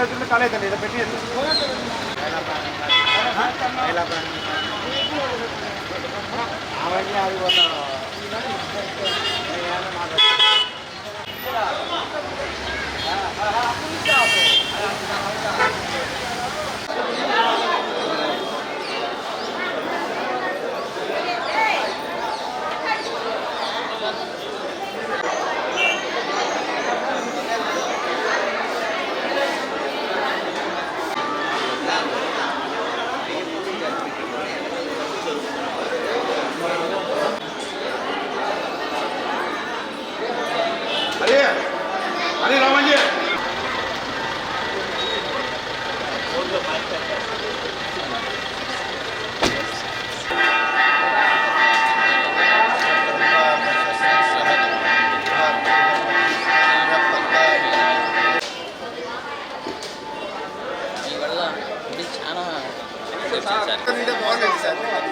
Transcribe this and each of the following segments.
వర్షం అవుతుంది కాలేదు ఇది పెట్టి అవన్నీ అది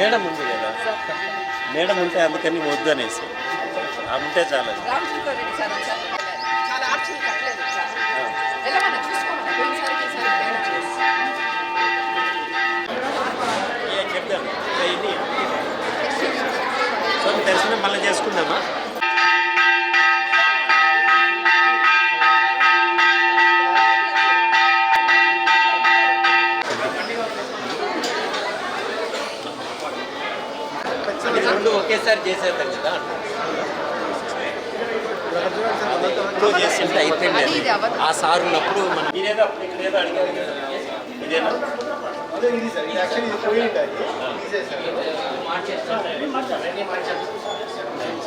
మేడం ఉంది కదా. మేడం ఉంటే అందుకని వద్దు అనేసి ఉంటే చాలా రామచంద్రారెడ్డి సార్. ఒకసారి చాలా ఒకేసారి చేసేద్దాం కదా ఇప్పుడు చేసింటే అయిపోయింది. ఆ సార్ ఉన్నప్పుడు మనం ఇదేదో అప్పుడు ఇక్కడ ఏదో అడిగారు కదా. ఇదేనా ఫ్యాన్స్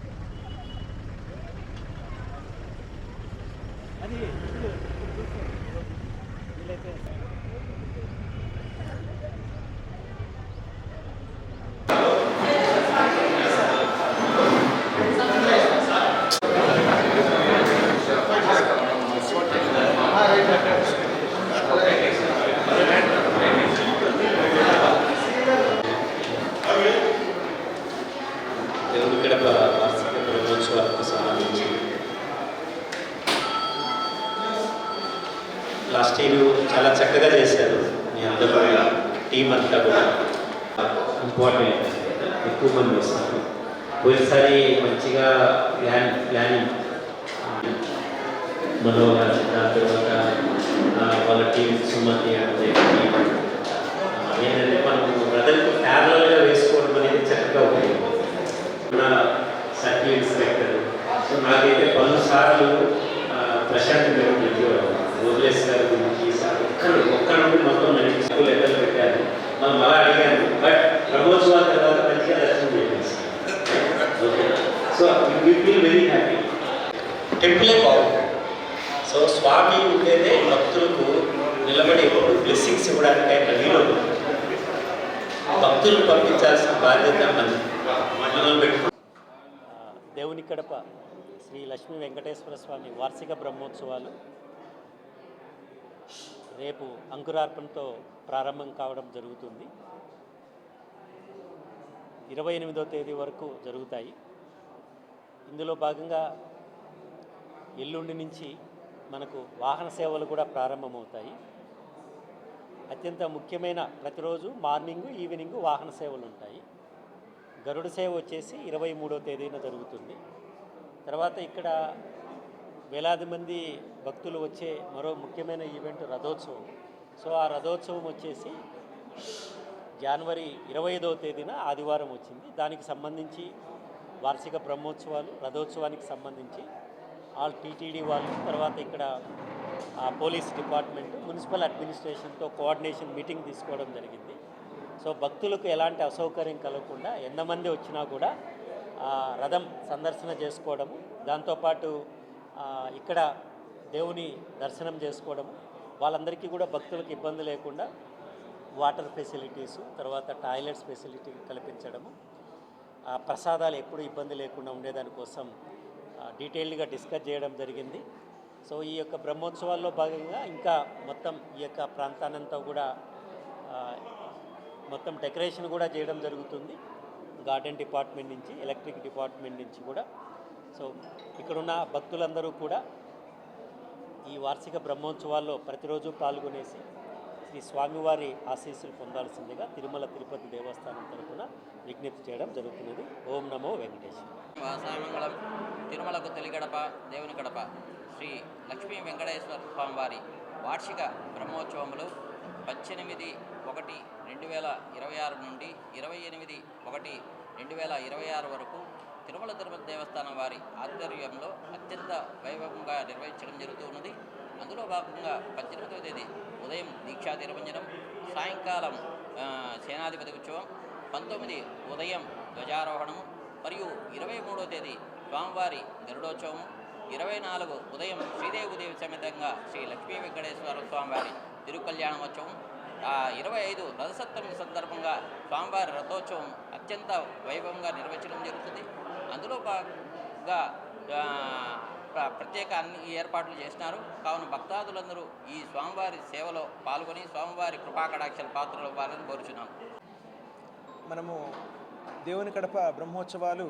Hadi. లాస్ట్ చాలా చక్కగా చేశారు మీ అందరూ టీం అంతా కూడా. ఇంపార్టెంట్ ఎక్కువ మంది వస్తారు పోయినసారి మంచిగా ప్లాన్ ప్లానింగ్ మనోహర్ దాని తర్వాత వాళ్ళ టీం సుమతి అంటే team. ఆ, ఏంటంటే మనం బ్రదర్కి ప్యారలల్గా వేసుకోవడం అనేది చక్కగా ఉంటుంది మన సర్కిల్ ఇన్స్పెక్టర్ సో నాకైతే పలుసార్లు ఆ, ప్రశాంత్ గారు పిలిచేవారు ఓబ్లేస్ గారి గురించి సార్ ఒక్కరు ఒక్క నుండి మొత్తం నడిపి స్కూల్ లెక్కలు పెట్టారు మనం మళ్ళీ అడిగాను బట్ బ్రహ్మోత్సవాల తర్వాత మంచిగా దర్శనం చేయాలి okay you feel very happy టెంపులే బాగుంటుంది సో స్వామి ఉండేదే భక్తులకు నిలబడి ఎప్పుడు బ్లెస్సింగ్స్ ఇవ్వడానికి ఆయన వీలు భక్తులను పంపించాల్సిన బాధ్యత మనది. మనం పెట్టుకుంటాం దేవుని కడప శ్రీ లక్ష్మీ వెంకటేశ్వర స్వామి వార్షిక బ్రహ్మోత్సవాలు రేపు అంకురార్పణతో ప్రారంభం కావడం జరుగుతుంది. ఇరవై ఎనిమిదో తేదీ వరకు జరుగుతాయి. ఇందులో భాగంగా ఎల్లుండి నుంచి మనకు వాహన సేవలు కూడా ప్రారంభమవుతాయి. అత్యంత ముఖ్యమైన ప్రతిరోజు మార్నింగ్ ఈవినింగ్ వాహన సేవలు ఉంటాయి. గరుడ సేవ వచ్చేసి ఇరవై మూడో తేదీన జరుగుతుంది. తర్వాత ఇక్కడ వేలాది మంది భక్తులు వచ్చే మరో ముఖ్యమైన ఈవెంట్ రథోత్సవం. సో ఆ రథోత్సవం వచ్చేసి జనవరి ఇరవై ఐదవ తేదీన ఆదివారం వచ్చింది. దానికి సంబంధించి వార్షిక బ్రహ్మోత్సవాలు రథోత్సవానికి సంబంధించి ఆల్ టీటీడీ వాళ్ళు తర్వాత ఇక్కడ పోలీస్ డిపార్ట్మెంట్ మున్సిపల్ అడ్మినిస్ట్రేషన్తో కోఆర్డినేషన్ మీటింగ్ తీసుకోవడం జరిగింది. సో భక్తులకు ఎలాంటి అసౌకర్యం కలగకుండా ఎంతమంది వచ్చినా కూడా రథం సందర్శన చేసుకోవడము దాంతోపాటు ఇక్కడ దేవుని దర్శనం చేసుకోవడము వాళ్ళందరికీ కూడా భక్తులకు ఇబ్బంది లేకుండా వాటర్ ఫెసిలిటీస్ తర్వాత టాయిలెట్స్ ఫెసిలిటీ కల్పించడము ఆ ప్రసాదాలు ఎప్పుడు ఇబ్బంది లేకుండా ఉండేదానికోసం కోసం డీటెయిల్డ్గా డిస్కస్ చేయడం జరిగింది. సో ఈ యొక్క బ్రహ్మోత్సవాల్లో భాగంగా ఇంకా మొత్తం ఈ యొక్క ప్రాంతానంతా కూడా మొత్తం డెకరేషన్ కూడా చేయడం జరుగుతుంది. గార్డెన్ డిపార్ట్మెంట్ నుంచి ఎలక్ట్రిక్ డిపార్ట్మెంట్ నుంచి కూడా. సో ఇక్కడున్న భక్తులందరూ కూడా ఈ వార్షిక బ్రహ్మోత్సవాల్లో ప్రతిరోజు పాల్గొనేసి శ్రీ స్వామివారి ఆశీస్సులు పొందాల్సిందిగా తిరుమల తిరుపతి దేవస్థానం తరపున విజ్ఞప్తి చేయడం జరుగుతున్నది. ఓం నమో వెంకటేశ్వర వాసామంగళం తిరుమలకు తొలిగడప దేవుని గడప శ్రీ లక్ష్మీ వెంకటేశ్వర స్వామి వారి వార్షిక బ్రహ్మోత్సవములు పద్దెనిమిది ఒకటి రెండు వేల ఇరవై ఆరు నుండి ఇరవై ఎనిమిది ఒకటి రెండు వేల ఇరవై ఆరు వరకు తిరుమల తిరుపతి దేవస్థానం వారి ఆధ్వర్యంలో అత్యంత వైభవంగా నిర్వహించడం జరుగుతూ భాగంగా పద్దెనిమిదవ తేదీ ఉదయం దీక్షా తిరుమంజనం సాయంకాలం సేనాధిపతి ఉత్సవం పంతొమ్మిది ఉదయం ధ్వజారోహణము మరియు ఇరవై మూడో తేదీ స్వామివారి గరుడోత్సవము ఇరవై నాలుగు ఉదయం శ్రీదేవిదేవి సమేతంగా శ్రీ లక్ష్మీ వెంకటేశ్వర స్వామివారి తిరుకల్యాణోత్సవం ఇరవై ఐదు రథసప్తమి సందర్భంగా స్వామివారి రథోత్సవం అత్యంత వైభవంగా నిర్వహించడం జరుగుతుంది. అందులో భాగంగా ప్రత్యేక అన్ని ఏర్పాట్లు చేసినారు. కావున భక్తాదులందరూ ఈ స్వామివారి సేవలో పాల్గొని స్వామివారి కృపాకటాక్షల పాత్రలు వారిని కోరుచున్నాం. మనము దేవుని కడప బ్రహ్మోత్సవాలు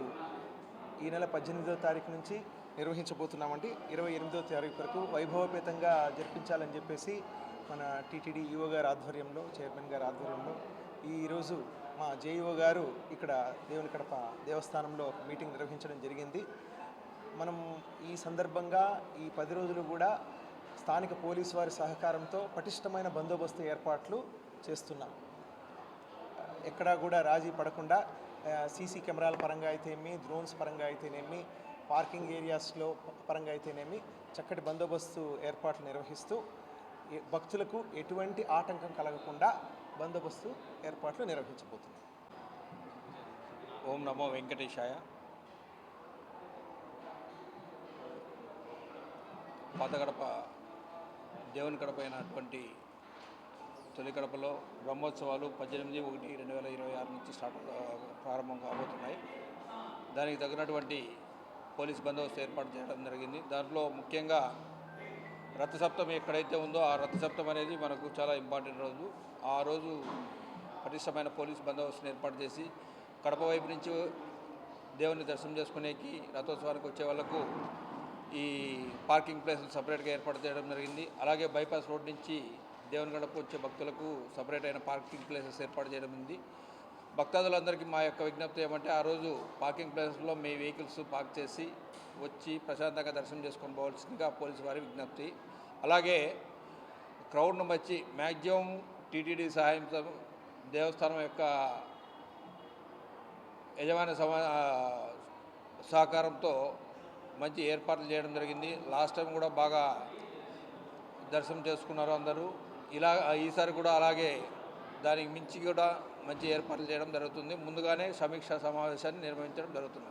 ఈ నెల పద్దెనిమిదవ తారీఖు నుంచి నిర్వహించబోతున్నామండి. ఇరవై ఎనిమిదవ తారీఖు వరకు వైభవపేతంగా జరిపించాలని చెప్పేసి మన టీటీడీ ఈఓ గారి ఆధ్వర్యంలో చైర్మన్ గారి ఆధ్వర్యంలో ఈరోజు మా జేఈఓ గారు ఇక్కడ దేవుని కడప దేవస్థానంలో మీటింగ్ నిర్వహించడం జరిగింది. మనం ఈ సందర్భంగా ఈ పది రోజులు కూడా స్థానిక పోలీసు వారి సహకారంతో పటిష్టమైన బందోబస్తు ఏర్పాట్లు చేస్తున్నాం. ఎక్కడా కూడా రాజీ పడకుండా సీసీ కెమెరాల పరంగా అయితేనేమి డ్రోన్స్ పరంగా అయితేనేమి పార్కింగ్ ఏరియాస్లో పరంగా అయితేనేమి చక్కటి బందోబస్తు ఏర్పాట్లు నిర్వహిస్తూ భక్తులకు ఎటువంటి ఆటంకం కలగకుండా బందోబస్తు ఏర్పాట్లు నిర్వహించబోతున్నాం. ఓం నమో వెంకటేశాయ. పాతగడప దేవుని గడప అయినటువంటి తొలి గడపలో బ్రహ్మోత్సవాలు పద్దెనిమిది ఒకటి రెండు వేల ఇరవై ఆరు నుంచి స్టార్ట్ ప్రారంభం కాబోతున్నాయి. దానికి తగినటువంటి పోలీస్ బందోబస్తు ఏర్పాటు చేయడం జరిగింది. దాంట్లో ముఖ్యంగా రథసప్తమి ఎక్కడైతే ఉందో ఆ రథసప్తం అనేది మనకు చాలా ఇంపార్టెంట్ రోజు. ఆ రోజు పటిష్టమైన పోలీస్ బందోబస్తుని ఏర్పాటు చేసి కడప వైపు నుంచి దేవుని దర్శనం చేసుకునేకి రథోత్సవానికి వచ్చే వాళ్ళకు ఈ పార్కింగ్ ప్లేసులు సపరేట్గా ఏర్పాటు చేయడం జరిగింది. అలాగే బైపాస్ రోడ్ నుంచి దేవుని వచ్చే భక్తులకు సపరేట్ అయిన పార్కింగ్ ప్లేసెస్ ఏర్పాటు చేయడం ఉంది. భక్తాదులందరికీ మా యొక్క విజ్ఞప్తి ఏమంటే ఆ రోజు పార్కింగ్ ప్లేసెస్లో మీ వెహికల్స్ పార్క్ చేసి వచ్చి ప్రశాంతంగా దర్శనం చేసుకొని పోవాల్సిందిగా పోలీసు వారి విజ్ఞప్తి. అలాగే క్రౌడ్ను బట్టి మ్యాక్సిమం టీటీడీ సహాయంతో దేవస్థానం యొక్క యజమాని సమా సహకారంతో మంచి ఏర్పాట్లు చేయడం జరిగింది. లాస్ట్ టైం కూడా బాగా దర్శనం చేసుకున్నారు అందరూ. ఇలా ఈసారి కూడా అలాగే దానికి మించి కూడా మంచి ఏర్పాట్లు చేయడం జరుగుతుంది. ముందుగానే సమీక్షా సమావేశాన్ని నిర్వహించడం జరుగుతుంది